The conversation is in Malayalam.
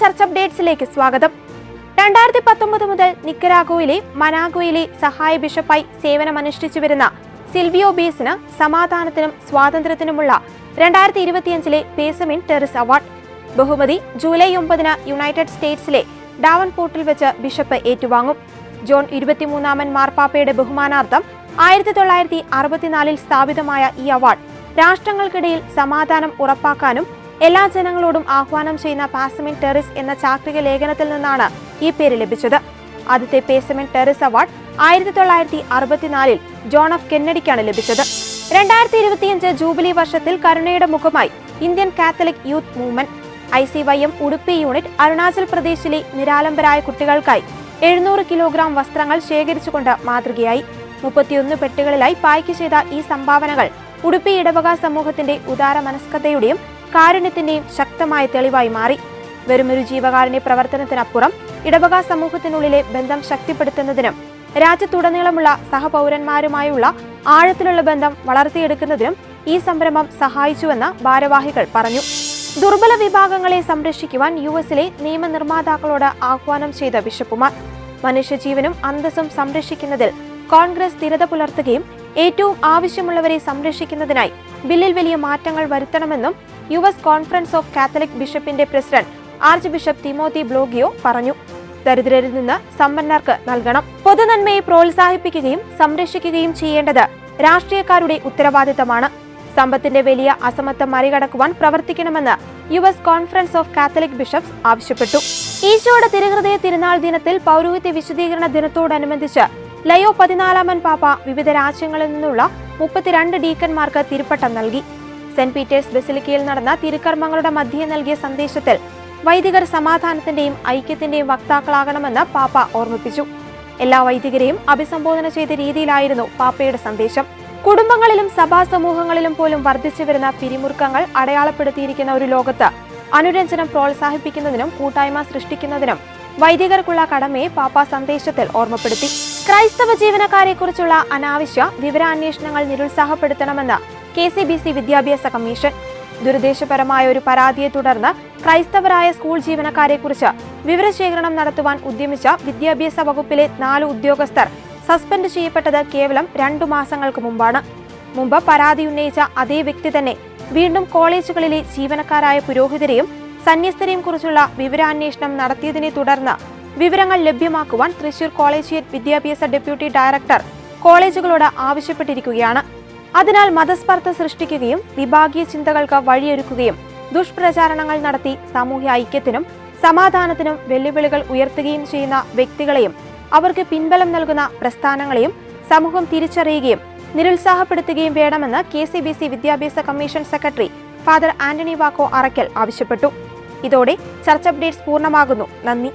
ചർച്ച് അപ്ഡേറ്റ്സിലേക്ക് സ്വാഗതം. രണ്ടായിരത്തി പത്തൊമ്പത് മുതൽ നിക്കരാഗോയിലെ മനാഗോയിലെ സഹായ ബിഷപ്പായി സേവനമനുഷ്ഠിച്ചു വരുന്ന സിൽവിയോ ബേസിന് സമാധാനത്തിനും സ്വാതന്ത്ര്യത്തിനുമുള്ള രണ്ടായിരത്തി ഇരുപത്തിയഞ്ചിലെ പേസമിൻ ടെറിസ് അവാർഡ്. ബഹുമതി ജൂലൈ ഒമ്പതിന് യുണൈറ്റഡ് സ്റ്റേറ്റ്സിലെ ഡാവൻ പോർട്ടിൽ വെച്ച് ബിഷപ്പ് ഏറ്റുവാങ്ങും. ജോൺ ഇരുപത്തിമൂന്നാമൻ മാർപ്പാപ്പയുടെ ബഹുമാനാർത്ഥം ആയിരത്തി തൊള്ളായിരത്തി അറുപത്തിനാലിൽ സ്ഥാപിതമായ ഈ അവാർഡ് രാഷ്ട്രങ്ങൾക്കിടയിൽ സമാധാനം ഉറപ്പാക്കാനും എല്ലാ ജനങ്ങളോടും ആഹ്വാനം ചെയ്യുന്ന പാസമിൻ ടെറിസ് എന്ന ചാക്രിക ലേഖനത്തിൽ നിന്നാണ് ഈ പേര് ലഭിച്ചത്. ആദ്യത്തെ പേസമിൻ ടെറിസ് അവാർഡ് ആയിരത്തി തൊള്ളായിരത്തി അറുപത്തിനാലിൽ ജോൺ ഓഫ് കെന്നഡിക്കാണ് ലഭിച്ചത്. രണ്ടായിരത്തി ഇരുപത്തിയഞ്ച് ജൂബിലി വർഷത്തിൽ കരുണയുടെ മുഖമായി Indian Catholic youth movement. I C Y M Udupi unit Arunachal പ്രദേശിലെ നിരാലംബരായ കുട്ടികൾക്കായി എഴുന്നൂറ് കിലോഗ്രാം വസ്ത്രങ്ങൾ ശേഖരിച്ചുകൊണ്ട് മാതൃകയായി. മുപ്പത്തിയൊന്ന് പെട്ടികളിലായി പായ്ക്ക് ചെയ്ത ഈ സംഭാവനകൾ ഉടുപ്പി ഇടവക സമൂഹത്തിന്റെ ഉദാര മനസ്കതയുടെയും കാരുണ്യത്തിന്റെയും ശക്തമായ തെളിവായി മാറി. വെറുമൊരു ജീവകാരുണ്യ പ്രവർത്തനത്തിനപ്പുറം ഇടവക സമൂഹത്തിനുള്ളിലെ ബന്ധം ശക്തിപ്പെടുത്തുന്നതിനും രാജ്യത്തുടനീളമുള്ള സഹപൗരന്മാരുമായുള്ള ആഴത്തിലുള്ള ബന്ധം വളർത്തിയെടുക്കുന്നതിനും ഈ സംരംഭം സഹായിച്ചുവെന്ന് ഭാരവാഹികൾ പറഞ്ഞു. ദുർബല വിഭാഗങ്ങളെ സംരക്ഷിക്കുവാൻ യു എസിലെ നിയമനിർമ്മാതാക്കളോട് ആഹ്വാനം ചെയ്ത ബിഷപ്പുമാർ മനുഷ്യജീവനും അന്തസ്സും സംരക്ഷിക്കുന്നതിൽ കോൺഗ്രസ് സ്ഥിരത പുലർത്തുകയും ഏറ്റവും ആവശ്യമുള്ളവരെ സംരക്ഷിക്കുന്നതിനായി ബില്ലിൽ വലിയ മാറ്റങ്ങൾ വരുത്തണമെന്നും U S conference of Catholic ബിഷപ്പിന്റെ president archbishop Timothy Broglio പറഞ്ഞു. ദരിദ്രരിൽ നിന്ന് സമ്പന്നർക്ക് നൽകണം. പൊതുനന്മയെ പ്രോത്സാഹിപ്പിക്കുകയും സംരക്ഷിക്കുകയും ചെയ്യേണ്ടത് രാഷ്ട്രീയക്കാരുടെ ഉത്തരവാദിത്തമാണ്. സമ്പത്തിന്റെ വലിയ അസമത്വം മറികടക്കുവാൻ പ്രവർത്തിക്കണമെന്ന് U S conference of Catholic bishops ആവശ്യപ്പെട്ടു. ഈശോയുടെ തിരുഹൃദയ തിരുനാൾ ദിനത്തിൽ പൗരോഹിത്യ വിശദീകരണ ദിനത്തോടനുബന്ധിച്ച് ലയോ പതിനാലാമൻ പാപ്പ വിവിധ രാജ്യങ്ങളിൽ നിന്നുള്ള മുപ്പത്തിരണ്ട് ഡീക്കന്മാർക്ക് തിരുപ്പട്ടം നൽകി. സെന്റ് പീറ്റേഴ്സ് ബസിലിക്കയിൽ നടന്ന തിരുക്കർമ്മങ്ങളുടെ മധ്യേ നൽകിയ സന്ദേശത്തിൽ വൈദികർ സമാധാനത്തിന്റെയും ഐക്യത്തിന്റെയും വക്താക്കളാകണമെന്ന് പാപ്പ ഓർമ്മിപ്പിച്ചു. എല്ലാ വൈദികരെയും അഭിസംബോധന ചെയ്ത രീതിയിലായിരുന്നു പാപ്പയുടെ സന്ദേശം. കുടുംബങ്ങളിലും സഭാ സമൂഹങ്ങളിലും പോലും വർദ്ധിച്ചു വരുന്ന പിരിമുറുക്കങ്ങൾ അടയാളപ്പെടുത്തിയിരിക്കുന്ന ഒരു ലോകത്ത് അനുരഞ്ജനം പ്രോത്സാഹിപ്പിക്കുന്നതിനും കൂട്ടായ്മ സൃഷ്ടിക്കുന്നതിനും വൈദികർക്കുള്ള കടമയെ പാപ്പ സന്ദേശത്തിൽ ഓർമ്മപ്പെടുത്തി. ക്രൈസ്തവ ജീവനക്കാരെക്കുറിച്ചുള്ള അനാവശ്യ വിവരാന്വേഷണങ്ങൾ നിരുത്സാഹപ്പെടുത്തണമെന്ന് കെ സി ബി സി വിദ്യാഭ്യാസ കമ്മീഷൻ. ദുരുദ്ദേശപരമായ ഒരു പരാതിയെ തുടർന്ന് ക്രൈസ്തവരായ സ്കൂൾ ജീവനക്കാരെക്കുറിച്ച് വിവരശേഖരണം നടത്തുവാൻ ഉദ്യമിച്ച വിദ്യാഭ്യാസ വകുപ്പിലെ നാല് ഉദ്യോഗസ്ഥർ സസ്പെൻഡ് ചെയ്യപ്പെട്ടത് കേവലം രണ്ടു മാസങ്ങൾക്ക് മുമ്പാണ്. മുമ്പ് പരാതി ഉന്നയിച്ച അതേ വ്യക്തി തന്നെ വീണ്ടും കോളേജുകളിലെ ജീവനക്കാരായ പുരോഹിതരെയും സന്യസ്തരെയും കുറിച്ചുള്ള വിവരാന്വേഷണം നടത്തിയതിനെ തുടർന്ന് വിവരങ്ങൾ ലഭ്യമാക്കുവാൻ തൃശൂർ കോളേജിയറ്റ് വിദ്യാഭ്യാസ ഡെപ്യൂട്ടി ഡയറക്ടർ കോളേജുകളോട് ആവശ്യപ്പെട്ടിരിക്കുകയാണ്. അതിനാൽ മതസ്പർദ്ധ സൃഷ്ടിക്കുകയും വിഭാഗീയ ചിന്തകൾക്ക് വഴിയൊരുക്കുകയും ദുഷ്പ്രചാരണങ്ങൾ നടത്തി സാമൂഹ്യ ഐക്യത്തിനും സമാധാനത്തിനും വെല്ലുവിളികൾ ഉയർത്തുകയും ചെയ്യുന്ന വ്യക്തികളെയും അവർക്ക് പിൻബലം നൽകുന്ന പ്രസ്ഥാനങ്ങളെയും സമൂഹം തിരിച്ചറിയുകയും നിരുത്സാഹപ്പെടുത്തുകയും വേണമെന്ന് കെ സി ബി സി വിദ്യാഭ്യാസ commission secretary father Antony Vakko Arackal ആവശ്യപ്പെട്ടു. ഇതോടെ ചർച്ച അപ്ഡേറ്റ്സ് പൂർണമാകുന്നു. നന്ദി.